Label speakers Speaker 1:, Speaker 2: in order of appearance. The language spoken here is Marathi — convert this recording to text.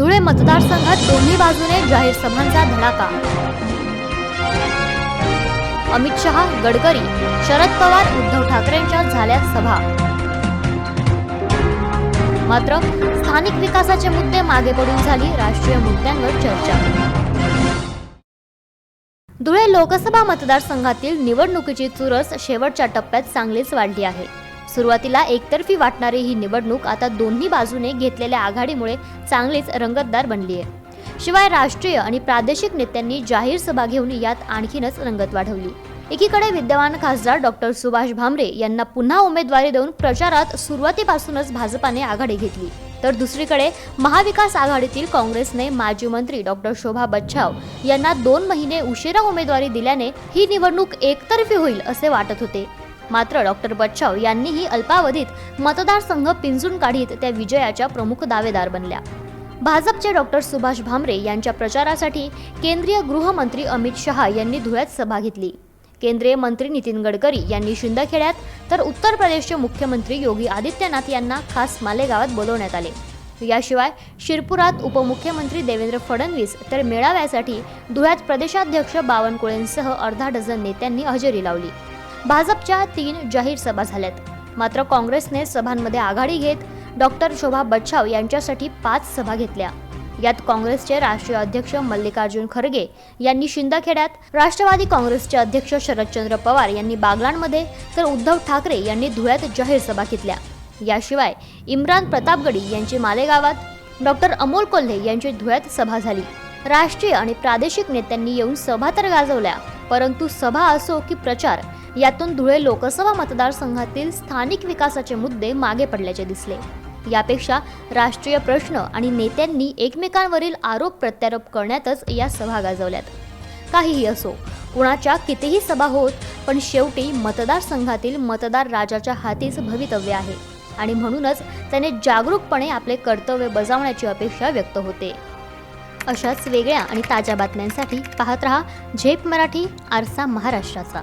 Speaker 1: धुळे मतदारसंघात दोन्ही बाजूने जाहीर सभांचा धडाका. अमित शहा गडकरी शरद पवार उद्धव ठाकरेंच्या झाल्या सभा. मात्र स्थानिक विकासाचे मुद्दे मागे पडून झाली राष्ट्रीय मुद्द्यांवर चर्चा. धुळे लोकसभा मतदारसंघातील निवडणुकीची चुरस शेवटच्या टप्प्यात चांगलीच वाढली आहे. सुरुवातीला एकतर्फी वाटणारी ही निवडणूक आता दोन्ही बाजूने घेतलेल्या आघाडीमुळे चांगलीच रंगतदार बनली आहे. शिवाय राष्ट्रीय आणि प्रादेशिक नेत्यांनी जाहीर सभा घेऊन यात आणखीनच रंगत वाढवली. एकीकडे विद्यमान खासदार डॉक्टर सुभाष भामरे यांना पुन्हा उमेदवारी देऊन प्रचारात सुरुवातीपासूनच भाजपाने आघाडी घेतली. तर दुसरीकडे महाविकास आघाडीतील काँग्रेसने माजी मंत्री डॉक्टर शोभा बच्छाव यांना दोन महिने उशिरा उमेदवारी दिल्याने ही निवडणूक एकतर्फी होईल असे वाटत होते. मात्र डॉक्टर बच्चाव यांनीही अल्पावधीत मतदारसंघ पिंजून काढीत त्या विजयाच्या प्रमुख दावेदार बनल्या. भाजपचे डॉक्टर सुभाष भामरे यांच्या प्रचारासाठी केंद्रीय गृहमंत्री अमित शहा यांनी धुळ्यात सभा घेतली. केंद्रीय मंत्री नितीन गडकरी यांनी शिंदखेड्यात तर उत्तर प्रदेशचे मुख्यमंत्री योगी आदित्यनाथ यांना खास मालेगावात बोलवण्यात आले. याशिवाय शिरपुरात उपमुख्यमंत्री देवेंद्र फडणवीस तर मेळाव्यासाठी धुळ्यात प्रदेशाध्यक्ष बावनकुळेंसह अर्धा डझन नेत्यांनी हजेरी लावली. भाजपच्या तीन जाहीर सभा झाल्यात. मात्र काँग्रेसने सभांमध्ये आघाडी घेत डॉक्टर शोभा बच्छाव यांच्यासाठी पाच सभा घेतल्या. यात काँग्रेसचे राष्ट्रीय अध्यक्ष मल्लिकार्जुन खरगे यांनी शिंदखेड्यात राष्ट्रवादी काँग्रेसचे अध्यक्ष शरदचंद्र पवार यांनी बागलाणमध्ये तर उद्धव ठाकरे यांनी धुळ्यात जाहीर सभा घेतल्या. याशिवाय इम्रान प्रतापगडी यांची मालेगावात डॉक्टर अमोल कोल्हे यांची धुळ्यात सभा झाली. राष्ट्रीय आणि प्रादेशिक नेत्यांनी येऊन सभा तर गाजवल्या परंतु सभा असो की प्रचार यातून धुळे लोकसभा मतदारसंघातील स्थानिक विकासाचे मुद्दे मागे पडल्याचे दिसले. यापेक्षा राष्ट्रीय प्रश्न आणि नेत्यांनी एकमेकांवरील आरोप प्रत्यारोप करण्यातच या सभा गाजवल्यात. काहीही असो कुणाच्या कितीही सभा होत पण शेवटी मतदारसंघातील मतदार राजाच्या हातीच भवितव्य आहे आणि म्हणूनच त्याने जागरूकपणे आपले कर्तव्य बजावण्याची अपेक्षा व्यक्त होते. अशाच वेगळ्या आणि ताज्या बातम्यांसाठी पाहत रहा झेप मराठी आरसा महाराष्ट्राचा.